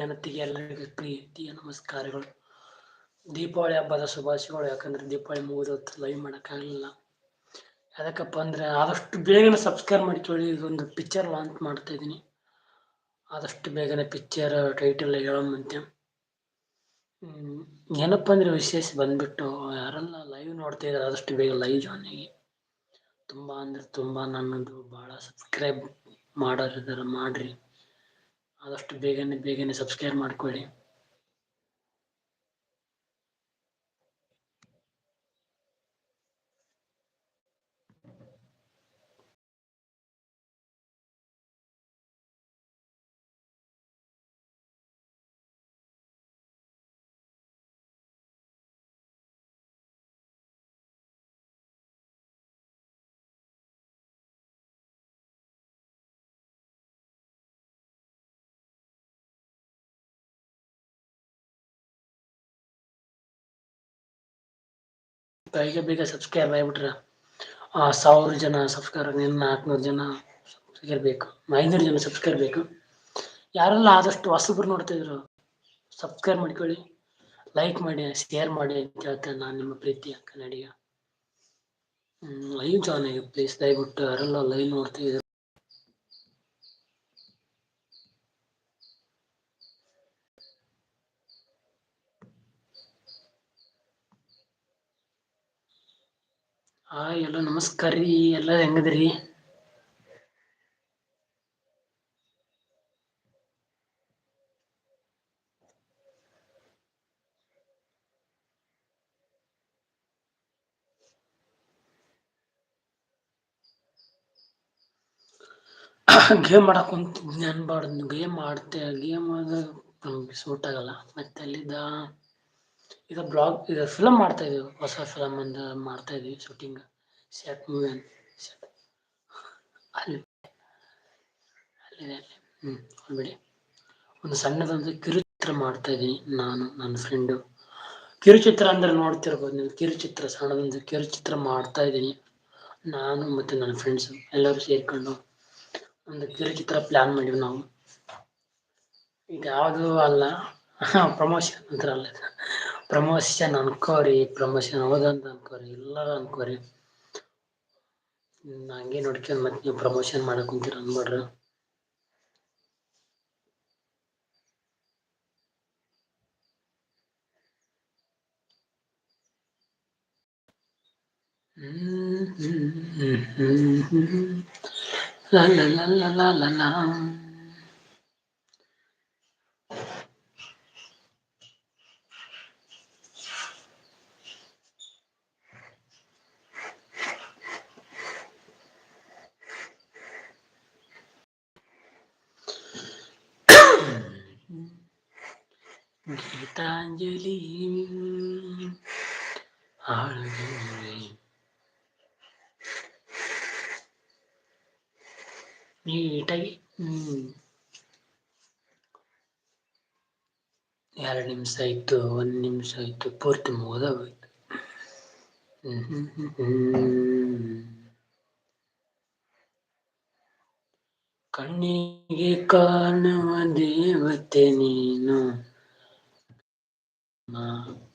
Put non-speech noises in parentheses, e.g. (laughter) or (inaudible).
ಜನತೆಗೆ ಎಲ್ಲರಿಗೂ ಪ್ರೀತಿಯ ನಮಸ್ಕಾರಗಳು. ದೀಪಾವಳಿ ಹಬ್ಬದ ಶುಭಾಶಯಗಳು, ಯಾಕಂದ್ರೆ ದೀಪಾವಳಿ ಮುಗಿದೊತ್ತು ಲೈವ್ ಮಾಡೋಕ್ಕಾಗಲಿಲ್ಲ. ಯಾಕಪ್ಪ ಅಂದ್ರೆ ಆದಷ್ಟು ಬೇಗನೆ ಸಬ್ಸ್ಕ್ರೈಬ್ ಮಾಡ್ಕೊಳ್ಳಿ ಇದೊಂದು ಪಿಕ್ಚರ್ ಲಾಂಚ್ ಮಾಡ್ತಾ ಇದ್ದೀನಿ. ಆದಷ್ಟು ಬೇಗನೆ ಪಿಕ್ಚರ್ ಟೈಟಲ್ ಹೇಳೋಮಂತೆ ಏನಪ್ಪ ಅಂದರೆ ವಿಶೇಷ ಬಂದ್ಬಿಟ್ಟು, ಯಾರೆಲ್ಲ ಲೈವ್ ನೋಡ್ತಾ ಇದ್ದಾರೆ ಆದಷ್ಟು ಬೇಗ ಲೈವ್ ಜಾಯ್ನ್ ಆಗಿ. ತುಂಬ ಅಂದರೆ ತುಂಬ ನನ್ನದು ಭಾಳ ಸಬ್ಸ್ಕ್ರೈಬ್ ಮಾಡೋರಿದ್ದಾರೆ ಮಾಡಿರಿ. ಆದಷ್ಟು ಬೇಗನೆ ಬೇಗನೆ ಸಬ್ಸ್ಕ್ರೈಬ್ ಮಾಡ್ಕೊಳ್ಳಿ. ಬೇಗ ಬೇಗ ಸಬ್ಸ್ಕ್ರೈಬ್ ಆಗಿಬಿಟ್ರೆ. ಸಾವಿರ ಜನ ಸಬ್ಸ್ಕ್ರೈಬ್, ನಿನ್ನ ನಾಲ್ಕುನೂರು ಜನ ಸಬ್ಸ್ಕ್ರೈಬ್ ಬೇಕು. ಐನೂರು ಜನ ಸಬ್ಸ್ಕ್ರೈಬ್ ಬೇಕು. ಯಾರೆಲ್ಲ ಆದಷ್ಟು ಹೊಸಬ್ರು ನೋಡ್ತಿದ್ರು ಸಬ್ಸ್ಕ್ರೈಬ್ ಮಾಡ್ಕೊಳ್ಳಿ. ಲೈಕ್ ಮಾಡಿ, ಶೇರ್ ಮಾಡಿ ಅಂತ ಹೇಳ್ತೇನೆ ನಾನು ನಿಮ್ಮ ಪ್ರೀತಿಯ ಕನ್ನಡಿಗ. ಲೈವ್ ಜಾಯ್ನ್ ಆಗಿ ಪ್ಲೀಸ್ ದಯವಿಟ್ಟು ಯಾರೆಲ್ಲ ಲೈವ್ ನೋಡ್ತಿದ್ರು ಹಾಯ್, ಎಲ್ಲ ನಮಸ್ಕಾರ ರೀ. ಎಲ್ಲ ಹೆಂಗದ್ರಿ? ಗೇಮ್ (coughs) ಮಾಡಕ್ ಜ್ಞಾನ ಬಾರ್ದು. ಗೇಮ್ ಆಡ್ತೆ, ಗೇಮ್ ಸೂಟ್ ಆಗಲ್ಲ. ಮತ್ತೆ ಅಲ್ಲಿದ್ದ ಈಗ ಬ್ಲಾಗ್ ಇದು ಫಿಲಮ್ ಮಾಡ್ತಾ ಇದೀವಿ, ಹೊಸ ಫಿಲಮ್ ಒಂದು ಮಾಡ್ತಾ ಇದೀವಿ ಶೂಟಿಂಗ್ ಸೆಟ್ ಮೂವಿ ಸೆಟ್ ಅಲ್ಲಿ ಅಲ್ಲಿದೆ ಹ್ಞೂ ಬಿಡಿ ಒಂದು ಸಣ್ಣದೊಂದು ಕಿರುಚಿತ್ರ ಮಾಡ್ತಾ ಇದ್ದೀನಿ ನಾನು, ನನ್ನ ಫ್ರೆಂಡು ಕಿರುಚಿತ್ರ ಅಂದ್ರೆ ನೋಡ್ತಿರ್ಬೋದು ನೀವು, ಕಿರುಚಿತ್ರ, ಸಣ್ಣದೊಂದು ಕಿರುಚಿತ್ರ ಮಾಡ್ತಾ ಇದ್ದೀನಿ ನಾನು ಮತ್ತು ನನ್ನ ಫ್ರೆಂಡ್ಸು ಎಲ್ಲರೂ ಸೇರ್ಕೊಂಡು ಒಂದು ಕಿರುಚಿತ್ರ ಪ್ಲ್ಯಾನ್ ಮಾಡಿವಿ ನಾವು. ಇದು ಯಾವುದು ಅಲ್ಲ ಪ್ರಮೋಷನ್ ಅಂತ ಅಲ್ಲ ಪ್ರಮೋಷನ್ ಅನ್ಕೋರಿ ಪ್ರಮೋಷನ್ ಹೌದಂತ ಅನ್ಕೋರಿ ಇಲ್ಲ ಅನ್ಕೋರಿ. ಹಂಗೆ ನೋಡ್ಕೊಂಡ್ ಮತ್ತೆ ನೀವು ಪ್ರಮೋಷನ್ ಮಾಡಕ್ ಕುಂತೀರ ಅನ್ಬೇಡ್ರಿ. ಹ್ಮ್ ಹ್ಮ್ ಹ್ಮ್ ಹ್ಮ್ ಹ್ಮ್ la la la la la. Geetanjali ಆಳುಗೆ ನೀಟಾಗಿ ಎರಡು ನಿಮಿಷ ಆಯಿತು, ಒಂದು ನಿಮಿಷ ಆಯಿತು, ಪೂರ್ತಿ ಮುಗಿದೋಗೋಯ್ತು ಕಣ್ಣಿಗೆ ಕಾಣುವ ದೇವತೆ ನೀನು. 嗯。